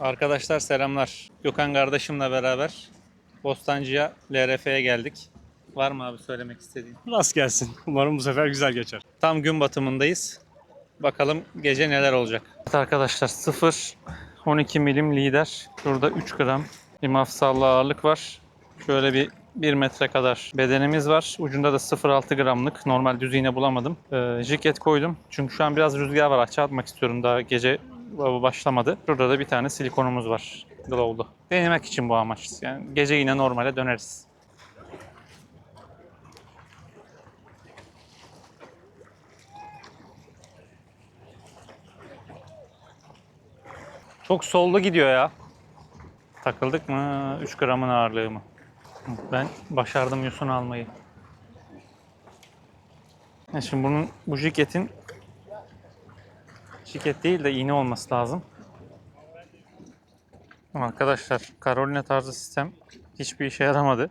Arkadaşlar selamlar. Gökhan kardeşimle beraber Bostancı'ya LRF'ye geldik. Var mı abi söylemek istediğin? Rast gelsin. Umarım bu sefer güzel geçer. Tam gün batımındayız. Bakalım gece neler olacak. Evet arkadaşlar 0 12 milim lider. Şurada 3 gram bir mafsallı ağırlık var. Şöyle bir 1 metre kadar bedenimiz var. Ucunda da 0.6 gramlık. Normal düz iğne bulamadım. Ee, jiket koydum. Çünkü şu an biraz rüzgar var. Açığa atmak istiyorum. Daha gece başlamadı. Şurada da bir tane silikonumuz var. Glow'lu. Denemek için bu amaç. Yani gece yine normale döneriz. Çok solda gidiyor ya. Takıldık mı? 3 gramın ağırlığı mı? Ben başardım Yusun almayı. Ya Şimdi bunun bu jiketin jiket değil de iğne olması lazım. Arkadaşlar Carolina tarzı sistem hiçbir işe yaramadı.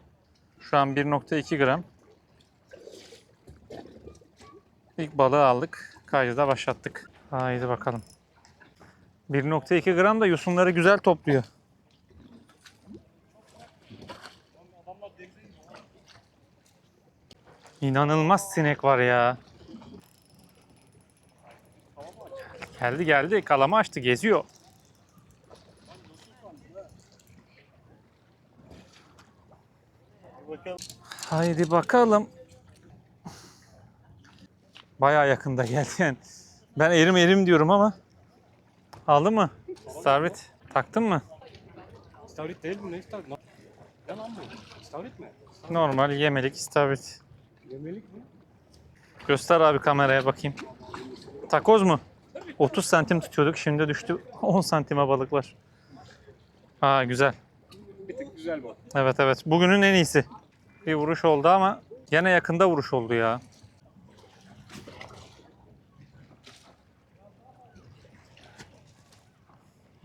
Şu an 1.2 gram. İlk balığı aldık. Kaydı başlattık. Haydi bakalım. 1.2 gram da yosunları güzel topluyor. İnanılmaz sinek var ya. Geldi geldi kalama açtı geziyor. Haydi bakalım. Bayağı yakında geldi yani. Ben erim erim diyorum ama. Aldı mı? Sabit. Taktın mı? İstavrit değil mi? Ne istavrit? Ne lan bu? İstavrit mi? Normal yemelik istavrit. Yemelik mi? Göster abi kameraya bakayım. Takoz mu? 30 santim tutuyorduk şimdi düştü 10 santime balıklar. Ha güzel. Bir tık güzel bu. Evet evet bugünün en iyisi. Bir vuruş oldu ama gene yakında vuruş oldu ya.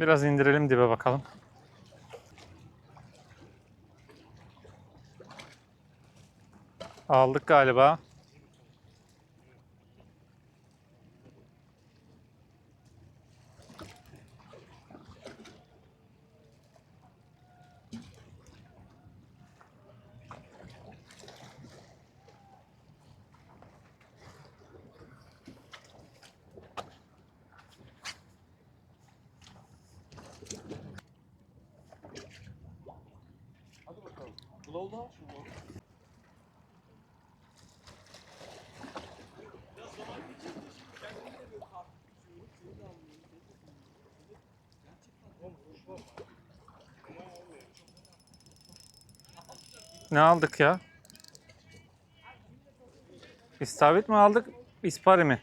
Biraz indirelim dibe bakalım. Aldık galiba. Buloldu ha şu bu. Ne aldık ya? İstavrit mi aldık? İspari mi?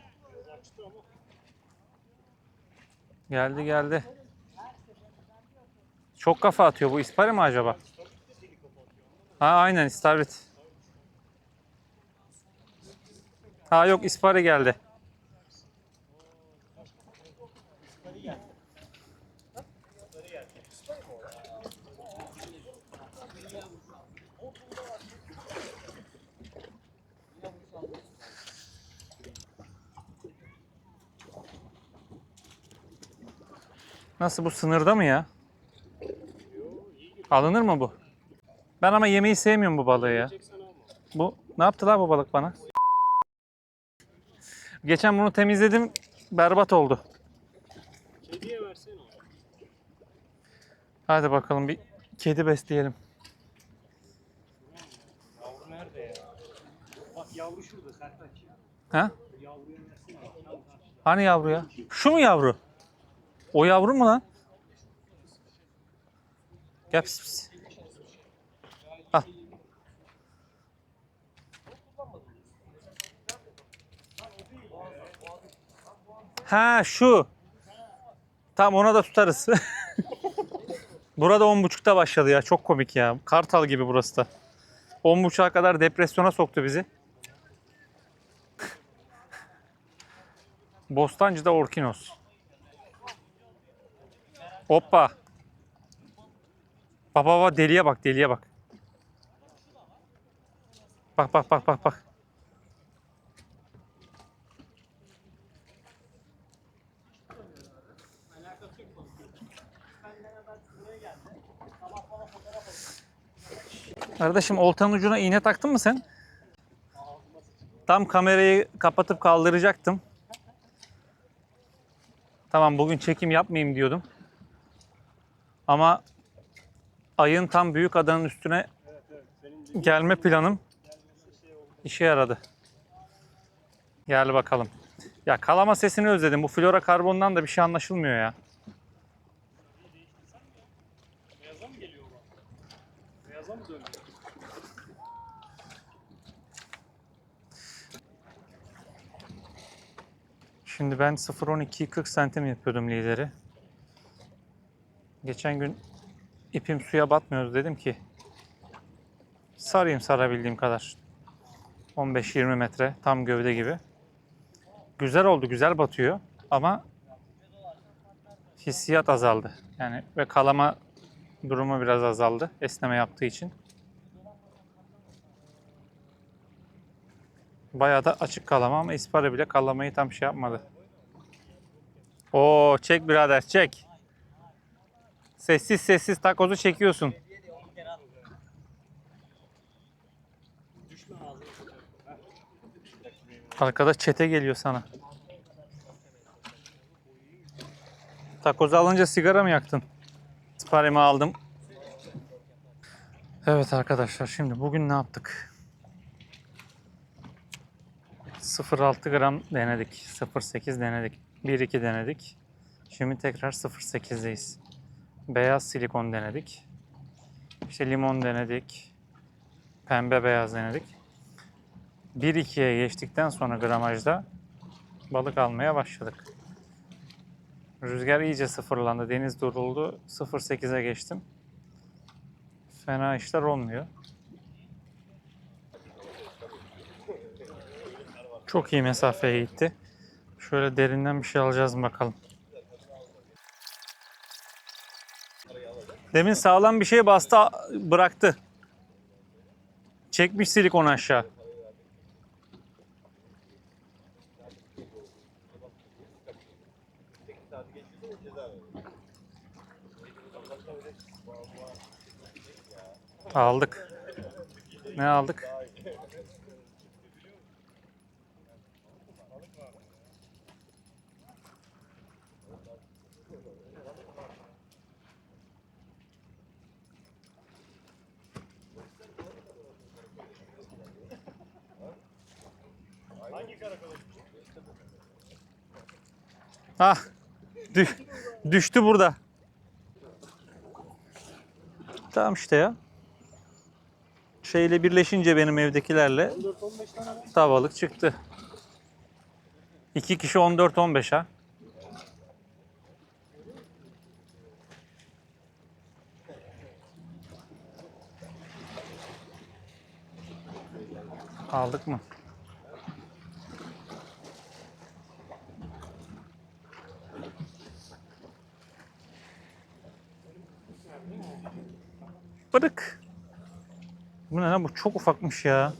Geldi geldi. Çok kafa atıyor bu İspari mi acaba? Ha aynen istavrit. Ha yok İspari geldi. Nasıl bu sınırda mı ya? Alınır mı bu? Ben ama yemeği sevmiyorum bu balığı ya. Bu ne yaptı lan bu balık bana? Geçen bunu temizledim. Berbat oldu. Kediye versene. Hadi bakalım bir kedi besleyelim. Yavru nerede ya? Bak yavru şurada Sertaç ya. Ha? Yavruya versene. Karşıda. Hani yavru ya? Şu mu yavru? O yavru mu lan? Gel pis pis. Ha şu. Tamam ona da tutarız. Burada on buçukta başladı ya. Çok komik ya. Kartal gibi burası da. On buçuğa kadar depresyona soktu bizi. Bostancı'da Orkinos. Hoppa. Baba baba deliye bak deliye bak. Bak bak bak bak bak. Kardeşim oltanın ucuna iğne taktın mı sen? Tam kamerayı kapatıp kaldıracaktım. Tamam bugün çekim yapmayayım diyordum. Ama ayın tam büyük adanın üstüne gelme planım işe yaradı. Gel bakalım. Ya kalama sesini özledim. Bu flora karbondan da bir şey anlaşılmıyor ya. Beyaza mı geliyor bu? Beyaza mı dönüyor? Şimdi ben 0.12'yi 40 santim yapıyordum lideri. Geçen gün ipim suya batmıyordu dedim ki sarayım sarabildiğim kadar. 15-20 metre tam gövde gibi. Güzel oldu, güzel batıyor ama hissiyat azaldı. Yani ve kalama durumu biraz azaldı esneme yaptığı için. Bayağı da açık kalama ama ispara bile kalamayı tam şey yapmadı. Oo çek birader çek. Sessiz sessiz takozu çekiyorsun. Arkadaş çete geliyor sana. Takozu alınca sigara mı yaktın? Siparimi aldım. Evet arkadaşlar şimdi bugün ne yaptık? 0.6 gram denedik. 0.8 denedik. 1.2 denedik. Şimdi tekrar 0.8'deyiz. Beyaz silikon denedik. İşte limon denedik. Pembe beyaz denedik. 1.2'ye geçtikten sonra gramajda balık almaya başladık. Rüzgar iyice sıfırlandı. Deniz duruldu. 0.8'e geçtim. Fena işler olmuyor. Çok iyi mesafeye gitti. Şöyle derinden bir şey alacağız bakalım. Demin sağlam bir şey bastı bıraktı. Çekmiş silikon aşağı. Aldık. Ne aldık? Ah. Dü- düştü burada. Tamam işte ya. Şeyle birleşince benim evdekilerle 14-15 tane var. tavalık çıktı. İki kişi 14-15 ha. Aldık mı? Bırık. Bu ne lan bu çok ufakmış ya.